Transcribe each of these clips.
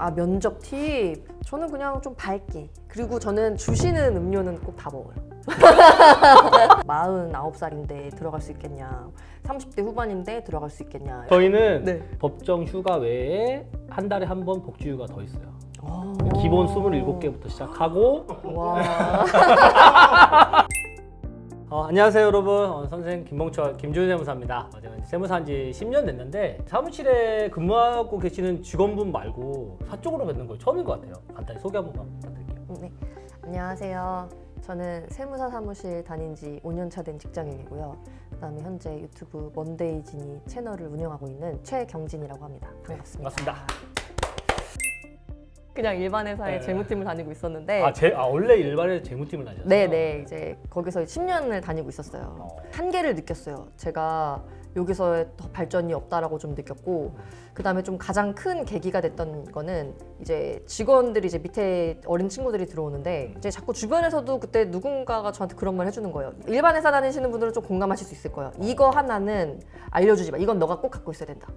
아 면접 팁 저는 그냥 좀 밝게 그리고 저는 주시는 음료는 꼭 다 먹어요 49살인데 들어갈 수 있겠냐 30대 후반인데 들어갈 수 있겠냐 저희는 네. 법정 휴가 외에 한 달에 한 번 복지 휴가 더 있어요. 어. 기본 27개부터 시작하고 와 어, 안녕하세요 여러분. 어, 선생 김봉철 김준우 세무사입니다. 어, 제가 이제 세무사한 지 10년 됐는데 사무실에 근무하고 계시는 직원분 말고 사적으로 뵙는 거 처음인 것 같아요. 간단히 소개 한번 부탁드릴게요. 네. 안녕하세요. 저는 세무사 사무실 다닌 지 5년 차 된 직장인이고요. 그다음에 현재 유튜브 먼데이지니 채널을 운영하고 있는 최경진이라고 합니다. 반갑습니다 반갑습니다 그냥 일반 회사의 네. 재무팀을 다니고 있었는데 아, 제, 아 원래 일반에서 재무팀을 다녔어요? 네네 이제 거기서 10년을 다니고 있었어요. 어. 한계를 느꼈어요. 제가 여기서의 더 발전이 없다라고 좀 느꼈고 그 다음에 좀 가장 큰 계기가 됐던 거는 이제 직원들이 이제 밑에 어린 친구들이 들어오는데 이제 자꾸 주변에서도 그때 누군가가 저한테 그런 말 해주는 거예요. 일반 회사 다니시는 분들은 좀 공감하실 수 있을 거예요. 이거 하나는 알려주지 마. 이건 너가 꼭 갖고 있어야 된다.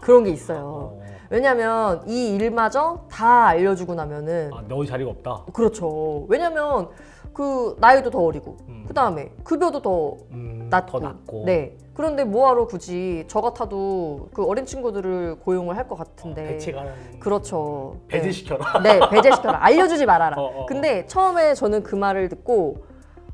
그런 게 있어요. 어. 왜냐면 이 일마저 다 알려주고 나면은 아, 너 자리가 없다? 그렇죠. 왜냐면 그 나이도 더 어리고 음. 그 다음에 급여도 더 음, 낮고, 더 낮고 네. 그런데 뭐하러 굳이 저 같아도 그 어린 친구들을 고용을 할것 어, 같은데 배치가는 그렇죠. 배제시켜라 네, 네 배제시켜라. 알려주지 말아라. 어, 어, 어. 근데 처음에 저는 그 말을 듣고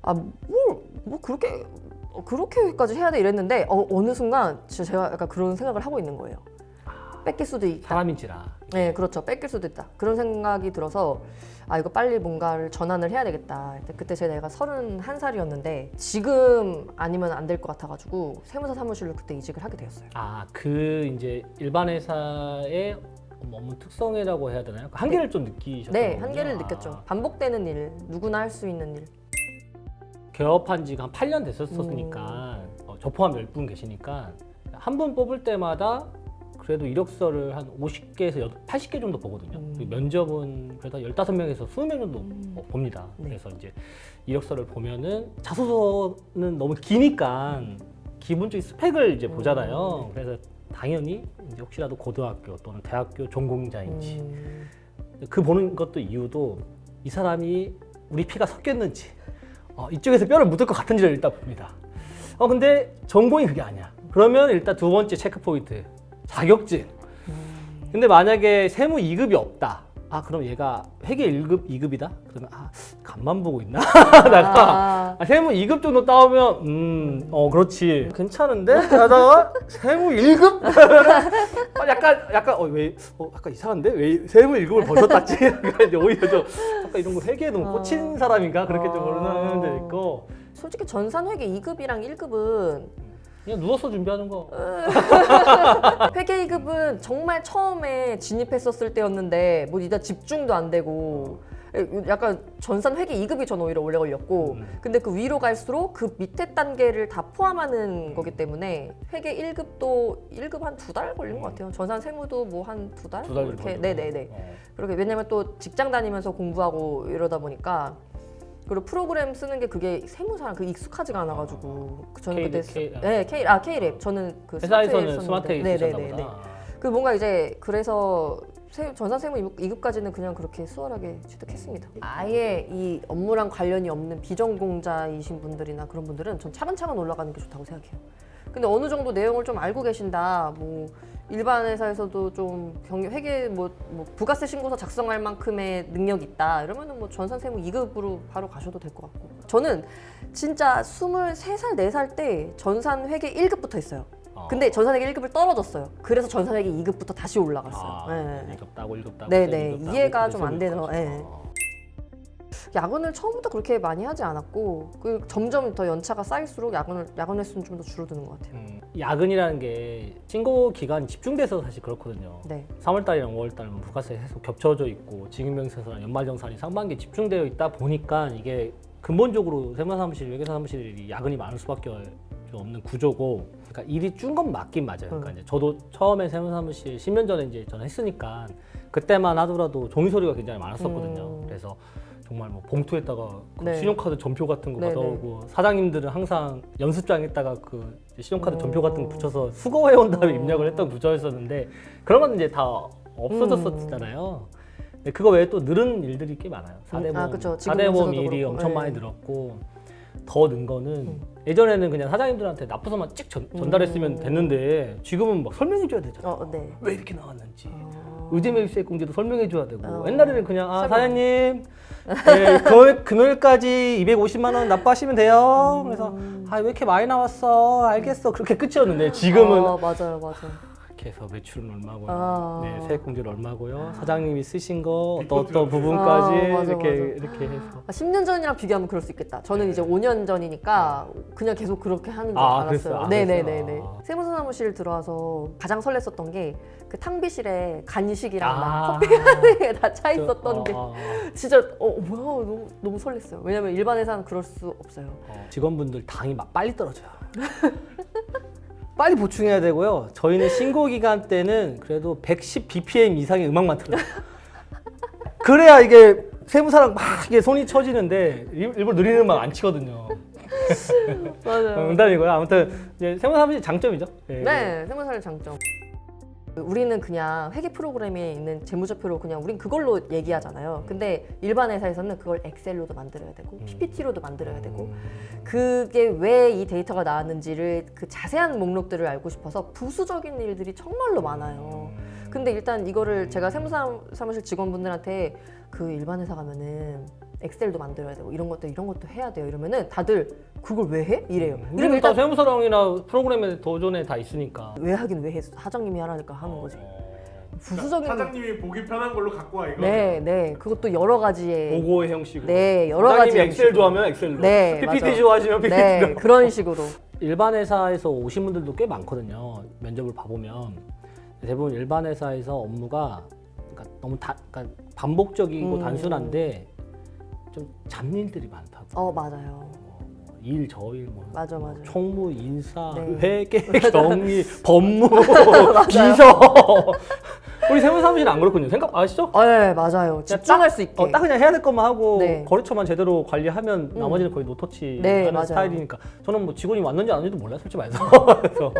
아뭐뭐 그렇게 어, 그렇게까지 해야 돼 이랬는데 어, 어느 순간 진짜 제가 약간 그런 생각을 하고 있는 거예요. 뺏길 수도 있다. 사람인지라 네, 그렇죠. 뺏길 수도 있다. 그런 생각이 들어서 아 이거 빨리 뭔가를 전환을 해야 되겠다. 그때 제 나이가 31살이었는데 지금 아니면 안 될 것 같아가지고 세무사 사무실로 그때 이직을 하게 되었어요. 아그 이제 일반 회사의 업무 특성이라고 해야 되나요? 한계를 좀 느끼셨던 네. 한계를 아, 느꼈죠. 반복되는 일, 누구나 할 수 있는 일. 개업한 지가 한 8년 됐었으니까 음. 어, 저 포함 10분 계시니까 한 분 뽑을 때마다 그래도 이력서를 한 50개에서 80개 정도 보거든요. 음. 면접은 그래도 한 15명에서 20명 정도 음. 어, 봅니다. 네. 그래서 이제 이력서를 보면은 자소서는 너무 기니까 기본적인 스펙을 이제 보잖아요. 음. 그래서 당연히 이제 혹시라도 고등학교 또는 대학교 전공자인지 음, 그 보는 것도 이유도 이 사람이 우리 피가 섞였는지 어, 이쪽에서 뼈를 묻을 것 같은지를 일단 봅니다. 어 근데 전공이 그게 아니야. 그러면 일단 두 번째 체크 포인트 자격증. 음. 근데 만약에 세무 2급이 없다. 아 그럼 얘가 회계 1급 2급이다. 그러면 아 간만 보고 있나? 내가 아, 아, 세무 2급 정도 따오면 음, 어 그렇지 괜찮은데? 하다가 세무 1급? 아, 약간 약간 어 왜 어, 약간 이상한데 왜 세무 1급을 벌써 땄지? 약간 이제 오히려 좀 약간 이런 거 회계에 너무 어. 꽂힌 사람인가 그렇게 좀 어. 그러는 데 있고 솔직히 전산회계 2급이랑 1급은 그냥 누워서 준비하는 거. 회계 2급은 정말 처음에 진입했었을 때였는데 뭐 이다 집중도 안 되고 약간 전산 회계 2급이 전 오히려 오래 걸렸고 음. 근데 그 위로 갈수록 그 밑에 단계를 다 포함하는 거기 때문에 회계 1급도 1급 한 두 달 걸린 것 같아요. 전산 세무도 뭐 한 두 달? 두달 이렇게. 네네네. 어. 그렇게 왜냐면 또 직장 다니면서 공부하고 이러다 보니까 그리고 프로그램 쓰는 게 그게 세무사랑 그 익숙하지가 않아가지고 그 저는 K- 그때 K- 네 K 아 K랩 저는 그 회사에서는 썼는데. 쓰셨나 네네네네. 보다. 그 뭔가 이제 그래서 세- 전산 세무 2급까지는 그냥 그렇게 수월하게 취득했습니다. 아예 이 업무랑 관련이 없는 비전공자이신 분들이나 그런 분들은 전 차근차근 올라가는 게 좋다고 생각해요. 근데 어느 정도 내용을 좀 알고 계신다. 뭐 일반 회사에서도 좀 경영 회계 뭐, 뭐 부가세 신고서 작성할 만큼의 능력 있다. 이러면은 뭐 전산 세무 2급으로 바로 가셔도 될 것 같고. 저는 진짜 23살 4살 때 전산 회계 1급부터 했어요. 어. 근데 전산회계 1급을 떨어졌어요. 그래서 전산회계 2급부터 다시 올라갔어요. 아, 네. 1급 따고 1급 따고 네, 세 네. 급 따고 이해가 좀안 되는, 그렇죠. 예. 어. 야근을 처음부터 그렇게 많이 하지 않았고 그 점점 더 연차가 쌓일수록 야근을 야근 횟수는 좀 더 줄어드는 것 같아요. 음, 야근이라는 게 신고 기간이 집중돼서 사실 그렇거든요. 네. 3월달이랑 5월달은 부가세 계속 겹쳐져 있고 징임명세서랑 연말정산이 상반기에 집중되어 있다 보니까 이게 근본적으로 세무사무실, 회계사 사무실이 야근이 많을 수밖에 좀 없는 구조고 그러니까 일이 준 건 맞긴 맞아요. 그러니까 음. 이제 저도 처음에 세무사무실 10년 전에 이제 저는 했으니까 그때만 하더라도 종이 소리가 굉장히 많았었거든요. 음. 그래서 정말 뭐 봉투에다가 그 네. 신용카드 전표 같은 거 네네. 받아오고 사장님들은 항상 연습장에다가 그 신용카드 오. 전표 같은 거 붙여서 수거해 온 다음에 오. 입력을 했던 구조였었는데 그런 건 이제 다 없어졌었잖아요. 근데 그거 외에 또 늘은 일들이 꽤 많아요. 4대 음, 아, 보험, 그쵸. 4대 지금 보험 문서도 일이 그렇고. 엄청 네. 많이 늘었고 더 는 거는 음. 예전에는 그냥 사장님들한테 납부서만 찍 전, 전달했으면 음. 됐는데 지금은 막 설명해 줘야 되잖아요. 어, 네. 왜 이렇게 나왔는지. 어. 의제매입세 공제도 설명해 줘야 되고 어. 옛날에는 그냥 아 설명. 사장님 네, 금요일, 금요일까지 250만 원 납부하시면 돼요. 그래서 음. 아왜 이렇게 많이 나왔어? 알겠어. 그렇게 끝이었는데 지금은 어, 맞아요, 맞아요. 이렇게 해서 매출은 얼마고요. 아. 네, 세액 공제는 얼마고요. 사장님이 쓰신 거 어떤 리포트가 어떤 부분까지 아, 맞아, 이렇게 맞아. 이렇게 해서 아, 10년 전이랑 비교하면 그럴 수 있겠다. 저는 이제 5년 전이니까 그냥 계속 그렇게 하는 줄 아, 알았어요. 그랬어요? 아, 네네네네. 그랬어요? 아. 세무사 사무실 들어와서 가장 설렜었던 게 그 탕비실에 간식이랑 막 아. 커피가 다차 저- 있었던 어, 게 어, 어. 진짜 어 뭐야 너무 너무 설렜어요. 왜냐면 일반 회사는 그럴 수 없어요. 어, 직원분들 당이 막 빨리 떨어져요. 빨리 보충해야 되고요. 저희는 신고 기간 때는 그래도 110 BPM 이상의 음악만 틀어요. 그래야 이게 세무사랑 막 이게 손이 쳐지는데 일- 일부러 느리는 음악 안 치거든요. 맞아요. 농담이고요. 아무튼 이제 세무사 사무실 장점이죠. 예. 네, 세무사의 장점. 우리는 그냥 회계 프로그램에 있는 재무제표로 그냥 우린 그걸로 얘기하잖아요. 근데 일반 회사에서는 그걸 엑셀로도 만들어야 되고 음. PPT로도 만들어야 되고 음. 그게 왜 이 데이터가 나왔는지를 그 자세한 목록들을 알고 싶어서 부수적인 일들이 정말로 많아요. 근데 일단 이거를 제가 세무사 사무실 직원분들한테 그 일반 회사 가면은 엑셀도 만들어야 되고 이런 것도 이런 것도 해야 돼요. 이러면은 다들 그걸 왜 해? 이래요. 우리는 다 일단 세무사랑이나 프로그램에 도전에 다 있으니까. 왜 하긴 왜 해? 사장님이 하라니까 하는 거지. 부수적인 거- 사장님이 보기 편한 걸로 갖고 와 이거. 네, 네. 그것도 여러 가지의 보고의 형식으로. 네, 여러 사장님이 가지 엑셀. 좋아하면 엑셀로. 네, PPT 맞아. 좋아하시면 PPT로. 네, 그런 식으로. 일반 회사에서 오신 분들도 꽤 많거든요. 면접을 봐보면 대부분 일반 회사에서 업무가 그러니까 너무 다, 그러니까 반복적이고 음. 단순한데 좀 잡일들이 많다고. 어, 맞아요. 뭐 일, 저일, 뭐 맞아, 맞아. 총무, 인사, 네. 회계, 경리, 법무, 비서. 우리 세무 사무실은 안 그렇거든요. 생각 아시죠? 어, 네, 맞아요. 집중할 수 있게. 어, 딱 그냥 해야 될 것만 하고 네. 거래처만 제대로 관리하면 음. 나머지는 거의 노터치 네, 하는 맞아요. 스타일이니까 저는 뭐 직원이 왔는지 안 왔는지도 몰라요 솔직히 말해서 그래서,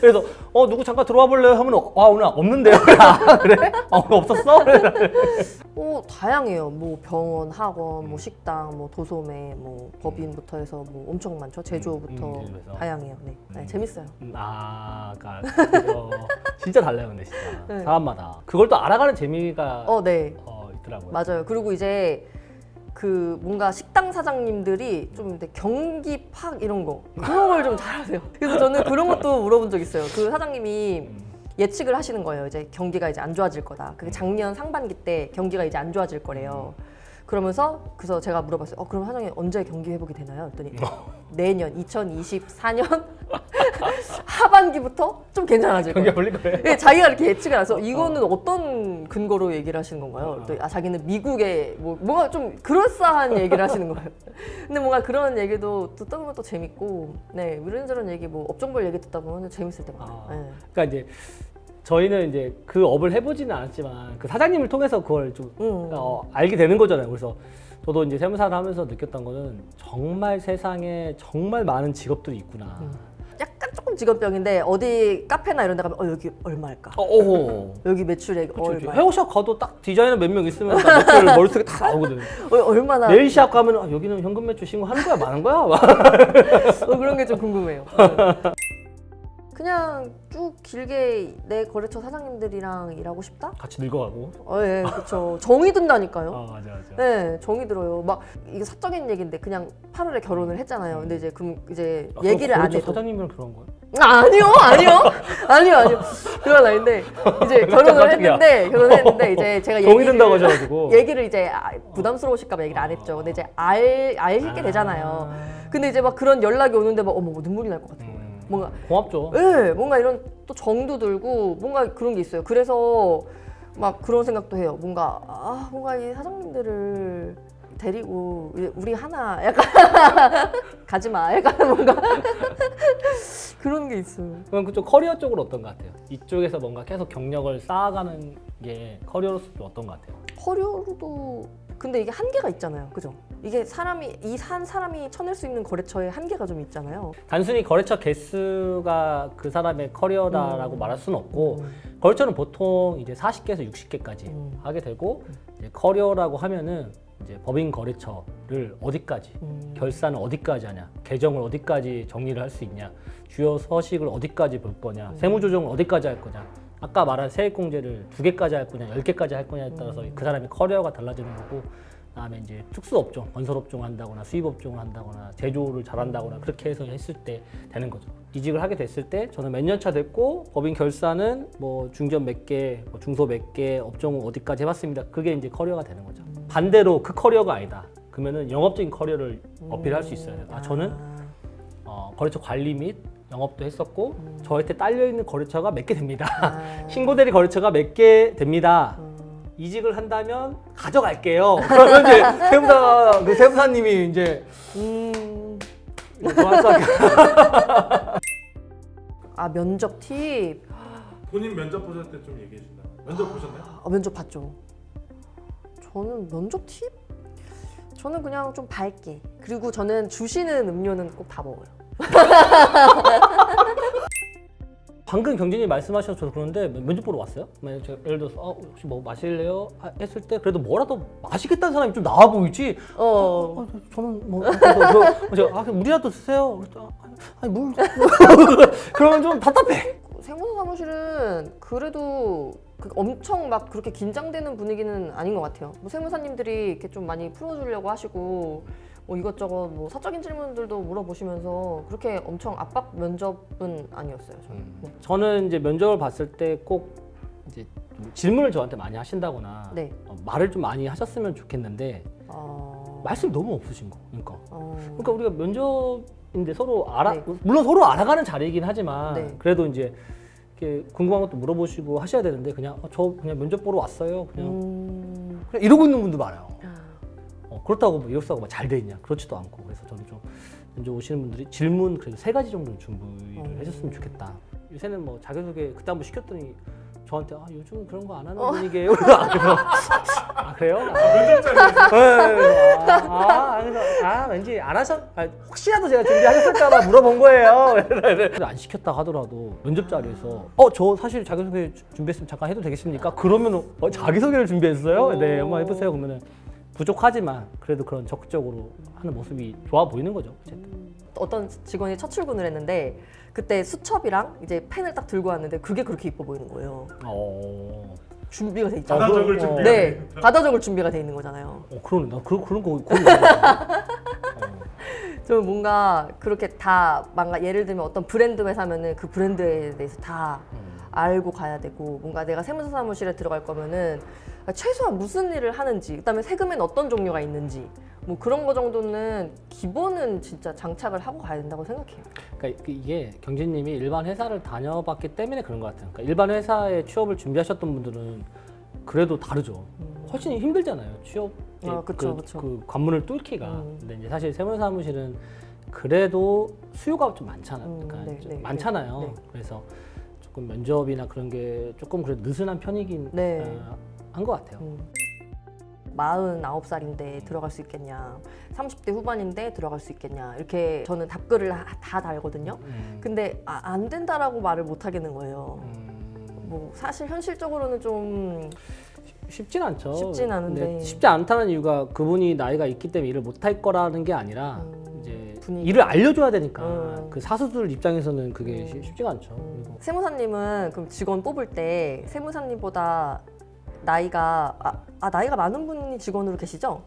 그래서 어 누구 잠깐 들어와 볼래요 하면 아 오늘 없는데요 아, 그래? 어 없었어? 어, 다양해요. 뭐 병원, 학원, 뭐 식당, 뭐 도소매, 뭐 법인부터 해서 뭐 엄청 많죠. 제조부터 음, 제조에서. 다양해요. 네. 네, 음. 재밌어요. 음, 아 그러니까 어, 진짜 달라요 근데 진짜 네. 사람마다 그걸 또 알아가는 재미가 어, 네. 어, 있더라고요 맞아요. 그리고 이제 그 뭔가 식당 사장님들이 좀 근데 경기 팍 이런 거 그런 걸 좀 잘하세요. 그래서 저는 그런 것도 물어본 적 있어요. 그 사장님이 음. 예측을 하시는 거예요. 이제 경기가 이제 안 좋아질 거다. 그게 작년 상반기 때 경기가 이제 안 좋아질 거래요. 그러면서 그래서 제가 물어봤어요. 어 그럼 사장님 언제 경기 회복이 되나요? 그랬더니 내년 2024년 하반기부터 좀 괜찮아질 거예요. 경기가 걸릴 거예요 예, 자기가 이렇게 예측을 해서 이거는 어 떤 근거로 얘기를 하시는 건가요? 또 아, 자기는 미국에 뭐 뭔가 좀 그럴싸한 얘기를 하시는 거예요. 근데 뭔가 그런 얘기도 듣다 보면 또 재밌고, 네 이런저런 얘기 뭐 업종별 얘기 듣다 보면 재밌을 때 많아요. 아. 네. 그러니까 이제 저희는 이제 그 업을 해보지는 않았지만 그 사장님을 통해서 그걸 좀 음. 어, 알게 되는 거잖아요. 그래서 저도 이제 세무사를 하면서 느꼈던 거는 정말 세상에 정말 많은 직업들이 있구나. 음. 약간 조금 직업병인데 어디 카페나 이런 데 가면 어 여기 얼마일까? 어, 오. 여기 매출액. 얼마? 헤어샵 가도 딱 디자이너 몇 명 있으면 다 매출 머릿속에 다 나오거든. 어, 얼마나? 네일샵 가면 아, 여기는 현금 매출 신고 하는 거야, 많은 거야? 막. 어, 그런 게 좀 궁금해요. 네. 그냥 쭉 길게 내 거래처 사장님들이랑 일하고 싶다? 같이 늙어가고. 어, 예, 그렇죠. 정이 든다니까요. 아 맞아 맞아. 네, 정이 들어요. 막 이게 사적인 얘기인데 그냥 8월에 결혼을 했잖아요. 근데 이제 그럼 이제 아, 얘기를 안 거래처 해도 사장님이랑 그런 거야? 아, 아니요, 아니요, 아니요, 아니요. 그건 아닌데 이제 결혼을 깜짝이야. 했는데 결혼했는데 이제 제가 정이 얘기를 든다고 하셔가지고. 얘기를 이제 아, 부담스러우실까봐 얘기를 안 했죠. 근데 이제 알 알게 되잖아요. 근데 이제 막 그런 연락이 오는데 막 어머 눈물이 날 것 같은. 뭔가 고맙죠. 예, 뭔가 이런 또 정도 들고 뭔가 그런 게 있어요. 그래서 막 그런 생각도 해요. 뭔가 아, 뭔가 이 사장님들을 데리고 이제 우리 하나 약간 가지 마. 약간 뭔가 그런 게 있어요. 그럼 그쪽 커리어 쪽으로 어떤 것 같아요? 이쪽에서 뭔가 계속 경력을 쌓아가는 게 커리어로서 좀 어떤 것 같아요? 커리어로도 근데 이게 한계가 있잖아요. 그죠? 이게 사람이 이한 사람이 쳐낼 수 있는 거래처에 한계가 좀 있잖아요. 단순히 거래처 개수가 그 사람의 커리어다라고 음. 말할 수는 없고 음. 거래처는 보통 이제 40개에서 60개까지 음. 하게 되고 이제 커리어라고 하면은 이제 법인 거래처를 어디까지 음. 결산을 어디까지 하냐, 계정을 어디까지 정리를 할 수 있냐, 주요 서식을 어디까지 볼 거냐, 세무 조정을 어디까지 할 거냐. 아까 말한 세액공제를 두 개까지 할 거냐, 열 개까지 할 거냐에 따라서 그 사람의 커리어가 달라지는 거고, 그 다음에 이제 특수 업종, 건설 업종을 한다거나 수입 업종을 한다거나 제조를 잘한다거나 그렇게 해서 했을 때 되는 거죠. 이직을 하게 됐을 때 저는 몇 년 차 됐고 법인 결산은 뭐 중견 몇 개, 뭐 중소 몇 개, 업종은 어디까지 해봤습니다. 그게 이제 커리어가 되는 거죠. 반대로 그 커리어가 아니다. 그러면은 영업적인 커리어를 어필할 수 있어야 돼요. 아, 저는 어, 거래처 관리 및 영업도 했었고 저한테 딸려 있는 거래처가 몇 개 됩니다. 아. 신고 대리 거래처가 몇 개 됩니다. 음. 이직을 한다면 가져갈게요. 그러면 이제 세무사 그 세무사님이 이제 음. 아 면접 팁. 본인 면접 보실 때 좀 얘기해 준다. 면접 보셨나요? 아, 면접 봤죠. 저는 면접 팁? 저는 그냥 좀 밝게. 그리고 저는 주시는 음료는 꼭 다 먹어요. 방금 경진이 말씀하셔서 저도 그런데 면접 보러 왔어요. 만약 제가 예를 들어서 어, 혹시 뭐 마실래요? 아, 했을 때 그래도 뭐라도 마시겠다는 사람이 좀 나와 보이지. 어. 어, 저- 저는 뭐 저, 저, 저, 아, 그냥 물이라도 드세요. 그랬더니, 아, 아니 물 그러면 좀 답답해. 세무사 사무실은 그래도 그 엄청 막 그렇게 긴장되는 분위기는 아닌 것 같아요. 뭐 세무사님들이 이렇게 좀 많이 풀어주려고 하시고 뭐 이것저것 뭐 사적인 질문들도 물어보시면서 그렇게 엄청 압박 면접은 아니었어요. 저는. 네. 저는 이제 면접을 봤을 때 꼭 이제 좀 질문을 저한테 많이 하신다거나 네. 어, 말을 좀 많이 하셨으면 좋겠는데 어... 말씀이 너무 없으신 거. 그러니까. 어... 그러니까 우리가 면접인데 서로 알아 네. 물론 서로 알아가는 자리이긴 하지만 네. 그래도 이제 이렇게 궁금한 것도 물어보시고 하셔야 되는데 그냥 어, 저 그냥 면접 보러 왔어요. 그냥, 음... 그냥 이러고 있는 분도 많아요. 어, 그렇다고 뭐 이력서가 뭐잘돼 있냐 그렇지도 않고 그래서 저는 좀 면접 오시는 분들이 질문 그래도 세 가지 정도는 준비를 어. 해줬으면 좋겠다. 요새는 뭐 자기소개 그때 한번 시켰더니 저한테 아 요즘 그런 거 안 하는 어. 분위기예요. 아, 그래서 아 그래요? 아, 면접자리에서 네, 아, 아, 그래서 아 왠지 안 하셨, 아, 혹시라도 제가 준비하셨을까봐 물어본 거예요. 안 시켰다 하더라도 면접 자리에서 어 저 사실 자기소개 주- 준비했으면 잠깐 해도 되겠습니까? 그러면 어, 자기소개를 준비했어요? 네, 한번 해보세요. 그러면은 부족하지만 그래도 그런 적극적으로 하는 모습이 좋아 보이는 거죠. 어쨌든. 어떤 직원이 첫 출근을 했는데 그때 수첩이랑 이제 펜을 딱 들고 왔는데 그게 그렇게 이뻐 보이는 거예요. 어, 준비가 돼 있잖아요. 자다 적을 어. 준비. 네, 받아 적을 준비가 돼 있는 거잖아요. 어 그러네. 나 그, 그런 거 그런 거. 저는 뭔가 그렇게 다 뭔가 예를 들면 어떤 브랜드 회사면은 그 브랜드에 대해서 다 음. 알고 가야 되고 뭔가 내가 세무사 사무실에 들어갈 거면은 최소한 무슨 일을 하는지 그다음에 세금엔 어떤 종류가 있는지 뭐 그런 거 정도는 기본은 진짜 장착을 하고 가야 된다고 생각해요. 그러니까 그 이게 경진님이 일반 회사를 다녀봤기 때문에 그런 것 같아요. 그러니까 일반 회사에 취업을 준비하셨던 분들은 그래도 다르죠. 훨씬 힘들잖아요. 취업 음. 아, 그쵸, 그, 그쵸. 그 관문을 뚫기가. 음. 근데 이제 사실 세무사무실은 그래도 수요가 좀 많잖아요. 음, 그러니까 네, 좀 네, 많잖아요. 네, 네. 그래서 조금 면접이나 그런 게 조금 그래도 느슨한 편이긴 네. 한 것 같아요. 음. 49살인데 들어갈 수 있겠냐 30대 후반인데 들어갈 수 있겠냐 이렇게 저는 답글을 하- 다 달거든요 음. 근데 아, 안 된다라고 말을 못 하겠는 거예요 음. 뭐 사실 현실적으로는 좀 쉽진 않죠. 쉽진 않은데. 쉽지 않다는 이유가 그분이 나이가 있기 때문에 일을 못 할 거라는 게 아니라 음, 이제 분위기. 일을 알려줘야 되니까 음. 그 사수들 입장에서는 그게 음. 쉽- 쉽지가 않죠. 음. 세무사님은 그럼 직원 뽑을 때 세무사님보다 나이가 아, 아, 나이가 많은 분이 직원으로 계시죠?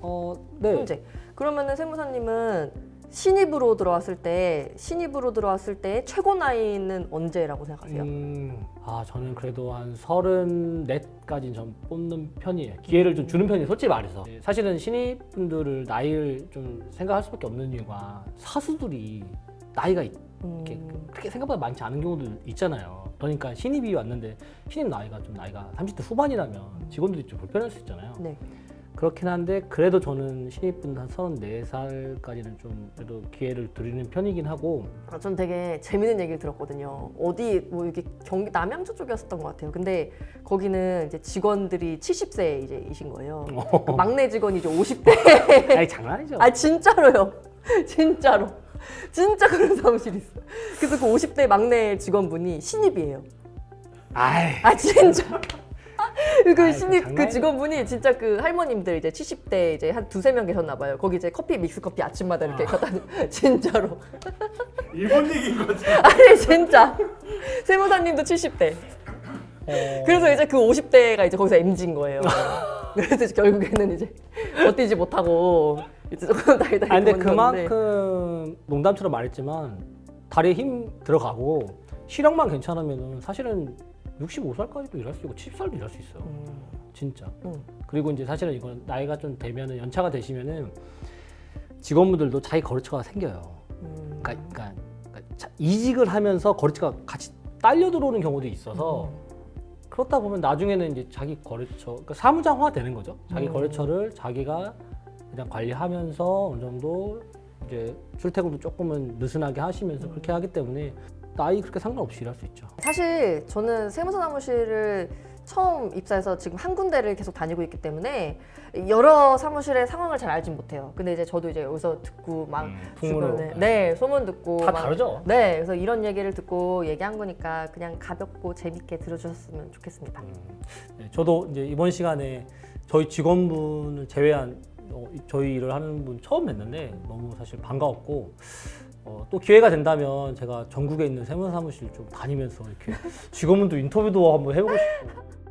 어, 네. 현재 그러면은 세무사님은 신입으로 들어왔을 때 신입으로 들어왔을 때 최고 나이는 언제라고 생각하세요? 음, 아 저는 그래도 한 서른넷까지는 좀 뽑는 편이에요. 기회를 좀 주는 편이에요. 솔직히 말해서 사실은 신입분들을 나이를 좀 생각할 수밖에 없는 이유가 사수들이 나이가 있- 이렇게 음, 그렇게 생각보다 많지 않은 경우도 있잖아요. 그러니까 신입이 왔는데 신입 나이가 좀 나이가 30대 후반이라면 직원들이 좀 불편할 수 있잖아요. 네. 그렇긴 한데 그래도 저는 신입분 한 34살까지는 좀 그래도 기회를 드리는 편이긴 하고 아, 전 되게 재밌는 얘기를 들었거든요. 어디 뭐 이게 경기 남양주 쪽이었었던 것 같아요. 근데 거기는 이제 직원들이 70세 이제 이신 거예요. 그 막내 직원이 이제 50대. 아니 장난이죠. 아 진짜로요. 진짜로. 진짜 그런 사무실 있어. 그래서 그 50대 막내 직원분이 신입이에요. 아이 아 진짜. 그 아이, 신입 그. 직원분이 진짜 그 할머님들 이제 70대 이제 한 두세 명 계셨나 봐요. 거기 이제 커피 믹스 커피 아침마다 이렇게 갖다 주- 진짜로. 일본 얘기인 거지. 아니 진짜. 세무사님도 70대. 어, 그래서 이제 그 50대가 이제 거기서 MG인 거예요. 그래서 이제 결국에는 이제 버티지 못하고 이제 조금 달달이 아 근데. 그만큼 농담처럼 말했지만 다리에 힘 들어가고 시력만 괜찮으면은 사실은 65살까지도 일할 수 있고 70살도 일할 수 있어요. 음, 진짜. 음. 그리고 이제 사실은 이건 나이가 좀 되면은 연차가 되시면은 직원분들도 자기 거래처가 생겨요. 음. 그러니까, 그러니까, 그러니까 자- 이직을 하면서 거래처가 같이 딸려 들어오는 경우도 있어서 음. 그렇다 보면 나중에는 이제 자기 거래처 그러니까 사무장화 되는 거죠. 자기 음. 거래처를 자기가 그냥 관리하면서 어느 정도 이제 출퇴근도 조금은 느슨하게 하시면서 그렇게 하기 때문에 나이 그렇게 상관없이 일할 수 있죠. 사실 저는 세무사 사무실을 처음 입사해서 지금 한 군데를 계속 다니고 있기 때문에 여러 사무실의 상황을 잘 알진 못해요. 근데 이제 저도 이제 여기서 듣고 막 음, 풍문으로. 주변에 네 소문 듣고 다 막 다르죠. 네, 그래서 이런 얘기를 듣고 얘기한 거니까 그냥 가볍고 재밌게 들어주셨으면 좋겠습니다. 음. 네, 저도 이제 이번 시간에 저희 직원분을 제외한 어, 저희 일을 하는 분 처음 뵀는데 너무 사실 반가웠고 어, 또 기회가 된다면 제가 전국에 있는 세무사 사무실 좀 다니면서 이렇게 직원분도 인터뷰도 한번 해보고 싶고